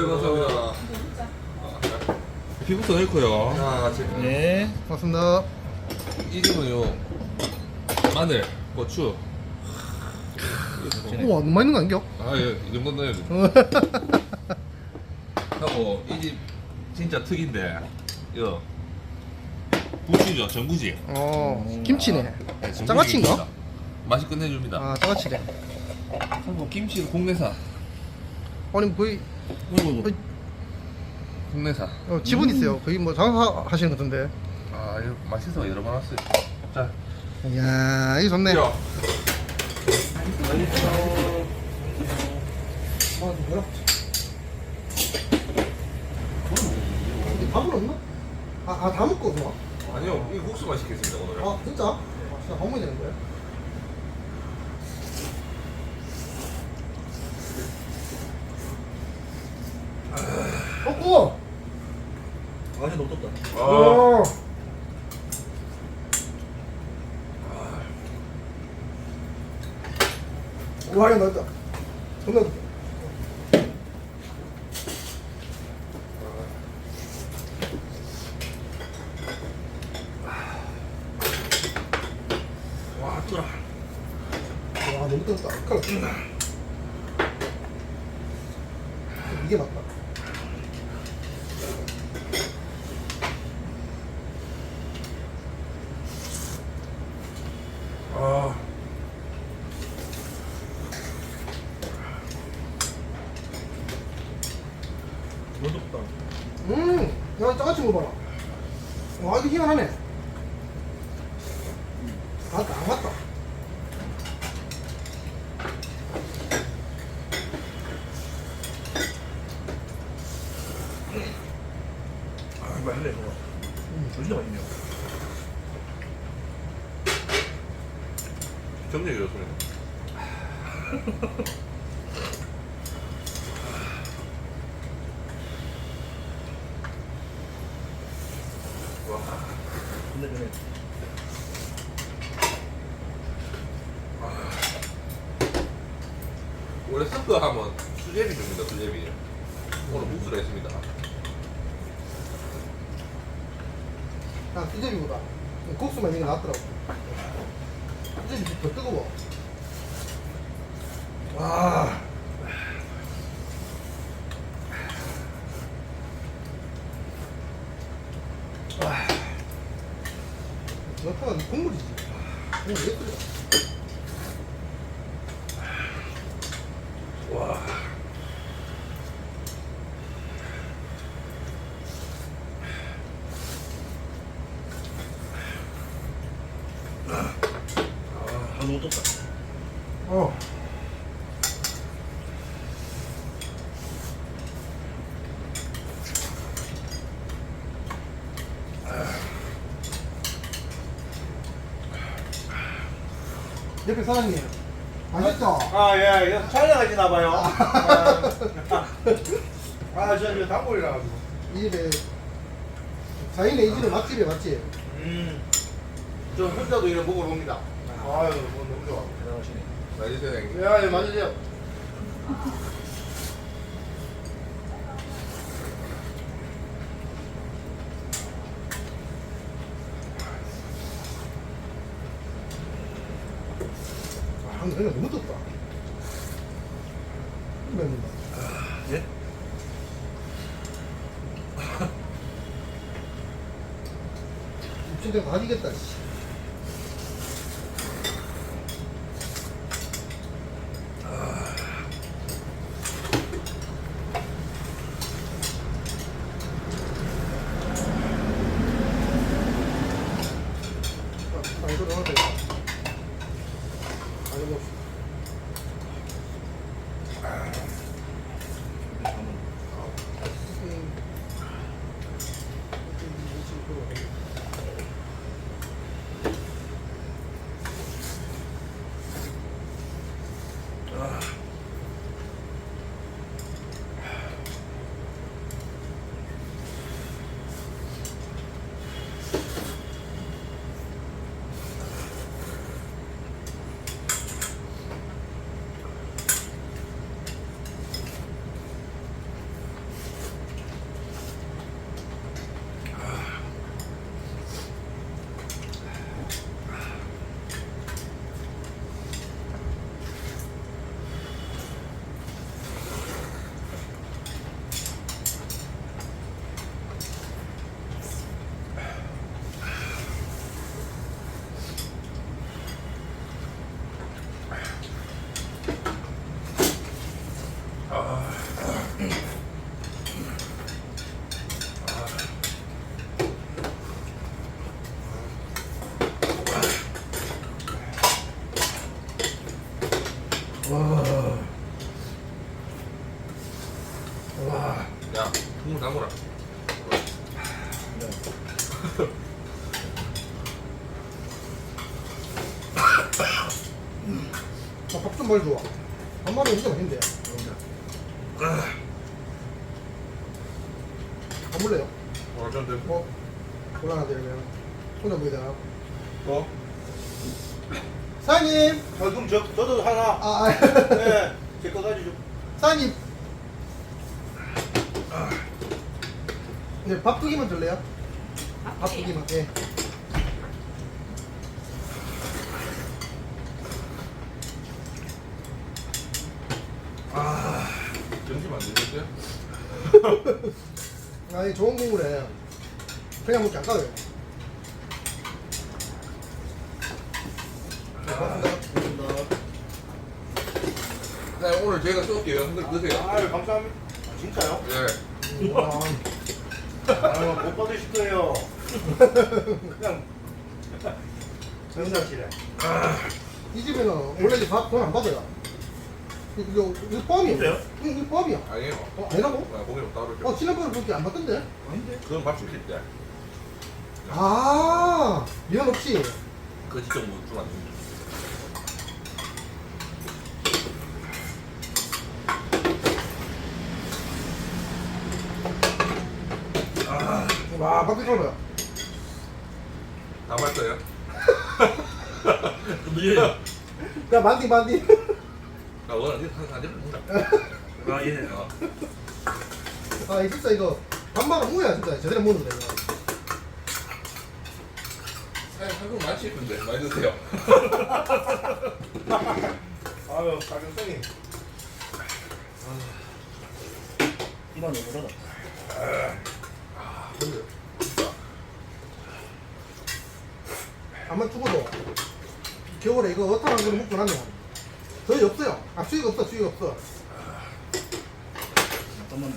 어이 감사합니다. 피부터 넣고요. 자, 지금 네, 고맙습니다. 이 집은요 마늘, 고추. 우와, 너무 맛있는 거 아닌겨? 아, 예, 이 정도 넣어야 돼. 하고 이 집 진짜 특인데 이거 부시죠, 전구지. 어, 김치네. 네, 전구지 장아찌인가? 김치다. 맛이 끝내줍니다. 아, 장아찌래. 하고 김치는 국내산. 아니, 거의, 어이, 국내산. 어, 지분 있어요. 거의 뭐 장사 하시는 것 같은데. 아, 이거 맛있어 여러 번 왔어요. 자, 이야, 이거 좋네. 요. 밥은 없나? 아, 아, 다 먹고 좋아? 아니요, 이 국수만 시켰습니다 오늘. 아, 진짜? 아, 진짜 밥 먹어야 되는 거야? 먹고! 아니 너무 덥다. 아, 어. 와, 이거 나다. 존나. 와, 뜨라. 와, 너무. 큰일 났다. 이게 맞다. 덥다. 음, 야, 짜가치 먹어봐라. 와, 이거 희한하네. 맞다, 안 맞다. 아 맛있네 저거. 음 진짜 맛있네요. 소리. 와, 원래 스프 하면 수제비 줍니다, 수제비. 오늘 국수를 했습니다. 난 수제비보다 국수만 있는 게 낫더라고. 수제비 더 뜨거워. 와. 와. 여파가 국물이지. 국물 왜 끓여? 너무 덥다. 어. 옆에 사장님 맛있죠? 아 예, 이거 촬영하시나 봐요. 아, 저 이거 단골이라 가지고. 이 집에 자인의 이 집은 맛집이야 맛집 음. 저 혼자도 이래 먹으러 옵니다. 아유, 뭐 너무 좋아. 대단하시네. 맛있어요, 형님. 야, 예, 맞으세요. 아 근데 그냥 너무 덥다 맵는다 예? 진짜 다 지겠다 씨. 이거 넣어야 되겠다. 아, 이거 음. 와. 와. 야, 국물 담으라. 밥좀 줘. 한 마리 진짜 맛있는데. 안 물래요? 어, 전 돼. 뭐? 곤란하되면 손에 보이잖아. 뭐? 사장님! 아, 그럼 저, 저도 하나. 아, 아. 네. 제거 가지고. 사장님! 네, 밥두 개만 줄래요? 밥두 개만, 예. 점심 안 드셨어요? 아니, 좋은 국물에 그냥 먹기 아까워요. 고맙습니다. 네, 오늘 제가 쏠게요. 한글 드세요. 아유, 감사합니다. 아, 진짜요? 예. 와, 아유, 못 받으실 거예요. 그냥. 정상실에. 이 집에는 원래 이제 밥돈안 받아요. 이거, 이거. 그래요? 응, 이거 포함이야. 아니에요. 어, 아니라고? 네, 고기는 따로 어, 줘. 지난번에 그렇게 안 받던데? 아닌데? 그건 밥 시킬 때. 아, 면 없이. 그 지점 뭐 주면 안 됩니다. 와, 밖에. 다 맛있어요? 근데 야, 만디, 만디. 나 오늘 한 한점 먹자. 아, 예. 어. 아, 이 진짜 이거 반말은 뭐야, 진짜. 제대로 먹는 거다, 이거. 사장님 한국 많이 싶은데 많이 드세요. 아유, 가격성이. 이만 오르다. 안만 죽어도 겨울에 이거 어탕 한 그릇 먹고 나면 거의 없어요. 아, 수익 없어, 수익 없어. 잠깐만.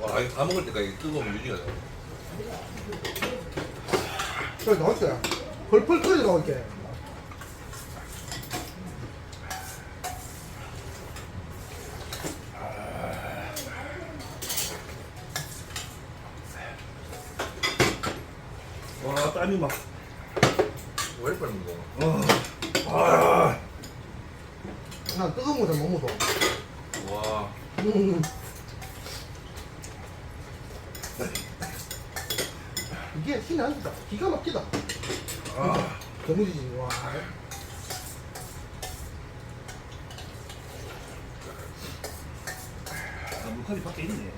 와, 이거 다 먹을 때까지 뜨거우면 유지가 돼. 그래, 나왔어요. 펄펄 끓여 나올게. 와, 땀이 막. 왜 이렇게 빨리 먹어? 아, 난 뜨거운 거잘못 먹어. 와, 음. 이게 신이 아니다. 기가 막히다. 아, 경무지지, 와. 아, 물컵이 밖에 있네.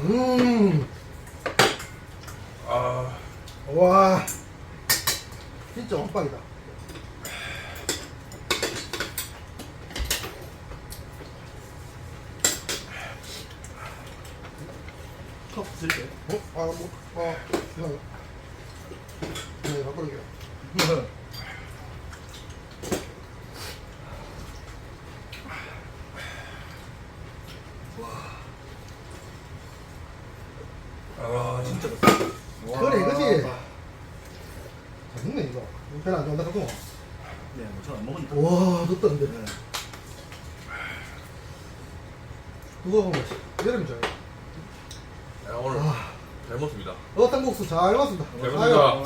음. 아, 와. 진짜 원빵이다. 컵 쓸게. 어? 아, 뭐, 어, 이거. 네, 바꾸는 아, 진짜. 그래, 그지? 잘 먹네, 이거. 별로 안 좋아한다, 그거. 네, 뭐 저안 먹으니까. 와, 좋다, 근데. 네. 그거 먹으면 여름이 좋아요. 야, 오늘 아, 잘 먹습니다. 어탕국수 잘 먹었습니다. 잘 아유, 먹습니다. 아,